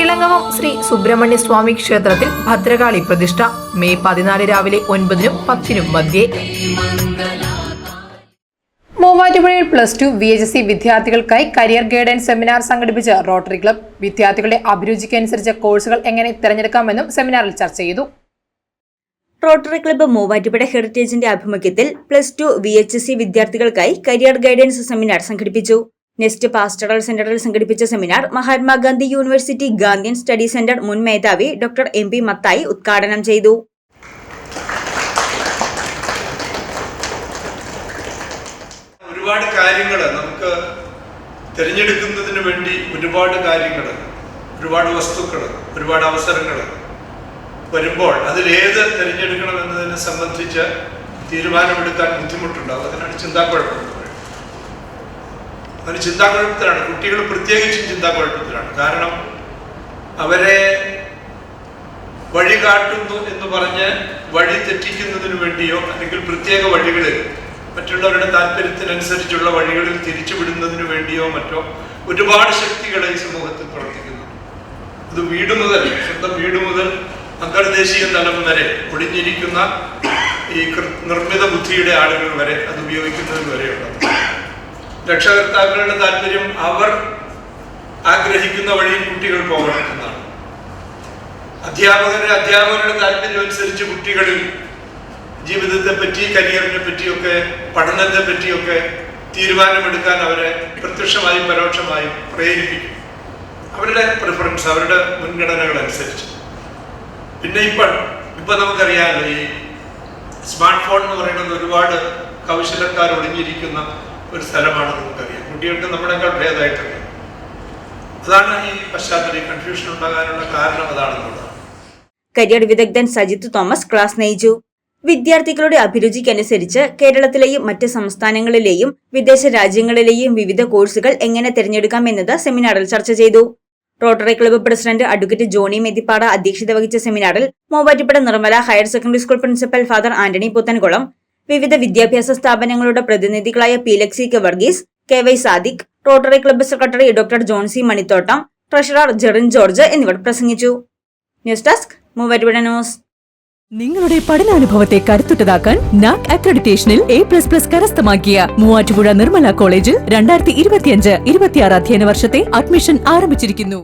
ഇളങ്ങവം ശ്രീ സുബ്രഹ്മണ്യ സ്വാമി ക്ഷേത്രത്തിൽ ഭദ്രകാളി പ്രതിഷ്ഠ. മെയ് പതിനാല് രാവിലെ ഒൻപതിനും പത്തിനും മധ്യേ. മൂവാറ്റുപുഴയിൽ plus two V H S C വിദ്യാർത്ഥികൾക്കായി കരിയർ ഗൈഡൻസ് സെമിനാർ സംഘടിപ്പിച്ച റോട്ടറി ക്ലബ് വിദ്യാർത്ഥികളുടെ അഭിരുചിക്കനുസരിച്ച കോഴ്സുകൾ എങ്ങനെ തിരഞ്ഞെടുക്കാമെന്നും സെമിനാറിൽ ചർച്ച ചെയ്തു. റോട്ടറി ക്ലബ്ബ് മൂവാറ്റുപുഴ ഹെറിറ്റേജിന്റെ ആഭിമുഖ്യത്തിൽ plus two V H S C വിദ്യാർത്ഥികൾക്കായി കരിയർ ഗൈഡൻസ് സെമിനാർ സംഘടിപ്പിച്ചു. നെസ്റ്റ് പാസ്റ്ററൽ സെന്ററിൽ സംഘടിപ്പിച്ച seminar Mahatma Gandhi university Gandhian study centre മുൻ മേധാവി ഡോക്ടർ എം പി മത്തായി ഉദ്ഘാടനം ചെയ്തു. ഒരുപാട് കാര്യങ്ങൾ നമുക്ക് തിരഞ്ഞെടുക്കുന്നതിന് വേണ്ടി ഒരുപാട് കാര്യങ്ങൾ ഒരുപാട് വസ്തുക്കൾ ഒരുപാട് അവസരങ്ങൾ വരുമ്പോൾ അതിലേത് തിരഞ്ഞെടുക്കണം എന്നതിനെ സംബന്ധിച്ച് തീരുമാനമെടുക്കാൻ ബുദ്ധിമുട്ടുണ്ടാവും. അതിനാണ് ചിന്താക്കുഴപ്പം. കുഴപ്പത്തിലാണ് ചിന്താക്കുഴപ്പത്തിലാണ് കുട്ടികൾ പ്രത്യേകിച്ചും ചിന്താക്കുഴപ്പത്തിലാണ് കാരണം അവരെ വഴി കാട്ടുന്നു എന്ന് പറഞ്ഞ് വഴി തെറ്റിക്കുന്നതിന് വേണ്ടിയോ അല്ലെങ്കിൽ പ്രത്യേക വഴികളിൽ മറ്റുള്ളവരുടെ താല്പര്യത്തിനനുസരിച്ചുള്ള വഴികളിൽ തിരിച്ചുവിടുന്നതിനു വേണ്ടിയോ മറ്റോ ഒരുപാട് ശക്തികൾ ഈ സമൂഹത്തിൽ പ്രവർത്തിക്കുന്നു. അത് വീട് മുതൽ സ്വന്തം വീട് മുതൽ അന്തർദേശീയ തലം വരെ ഒളിഞ്ഞിരിക്കുന്ന ഈ നിർമ്മിത ബുദ്ധിയുടെ ആളുകൾ വരെ അത് ഉപയോഗിക്കുന്നതിന് വരെയുള്ളത്. രക്ഷകർത്താക്കളുടെ താല്പര്യം അവർ ആഗ്രഹിക്കുന്ന വഴിയിൽ കുട്ടികൾ പോകണം എന്നാണ്. അധ്യാപകരുടെ അധ്യാപകരുടെ താല്പര്യം അനുസരിച്ച് കുട്ടികളിൽ ജീവിതത്തെ പറ്റി കരിയറിനെ പറ്റിയൊക്കെ പഠനത്തെ പറ്റിയൊക്കെ തീരുമാനമെടുക്കാൻ അവരെ പ്രത്യക്ഷമായും പരോക്ഷമായും പ്രേരിപ്പിക്കും. അവരുടെ പ്രിഫറൻസ് അവരുടെ മുൻഗണനകൾ അനുസരിച്ച്. പിന്നെ ഇപ്പം ഇപ്പം നമുക്കറിയാമല്ലോ ഈ സ്മാർട്ട് ഫോൺ എന്ന് പറയുന്നത് ഒരുപാട് കൗശലക്കാർ ഒളിഞ്ഞിരിക്കുന്ന ഒരു സ്ഥലമാണ് നമുക്കറിയാം. കുട്ടികൾക്ക് നമ്മളെക്കാൾ ഭേദമായിട്ടുണ്ട് അതാണ് ഈ പശ്ചാത്തലം കൺഫ്യൂഷൻ ഉണ്ടാകാനുള്ള കാരണം അതാണെന്നുള്ളത്. കരിയർ വിദഗ്ധൻ സജിത്ത് തോമസ് ക്ലാസ് നയിച്ചു. വിദ്യാർത്ഥികളുടെ അഭിരുചിക്കനുസരിച്ച് കേരളത്തിലെയും മറ്റ് സംസ്ഥാനങ്ങളിലെയും വിദേശ രാജ്യങ്ങളിലെയും വിവിധ കോഴ്സുകൾ എങ്ങനെ തിരഞ്ഞെടുക്കാം എന്നത് സെമിനാറിൽ ചർച്ച ചെയ്തു. Rotary club president advocate Johny Methippada അധ്യക്ഷത വഹിച്ച സെമിനാറിൽ Muvattupuzha Nirmala higher secondary school principal father Antony Puthenkulam വിവിധ വിദ്യാഭ്യാസ സ്ഥാപനങ്ങളുടെ പ്രതിനിധികളായ Pealexy K Varghese K Y Sadiq rotary club secretary doctor Johnsy Manithottam treasurer Jerin George എന്നിവർ പ്രസംഗിച്ചു. News desk Muvattupuzha news. നിങ്ങളുടെ പഠനാനുഭവത്തെ കരുത്തുറ്റതാക്കാൻ നാക് അക്രഡിറ്റേഷനിൽ എ പ്ലസ് പ്ലസ് കരസ്ഥമാക്കിയ മൂവാറ്റുപുഴ നിർമ്മല കോളേജിൽ രണ്ടായിരത്തി ഇരുപത്തിയഞ്ച് ഇരുപത്തിയാറ് അധ്യയന വർഷത്തെ അഡ്മിഷൻ ആരംഭിച്ചിരിക്കുന്നു.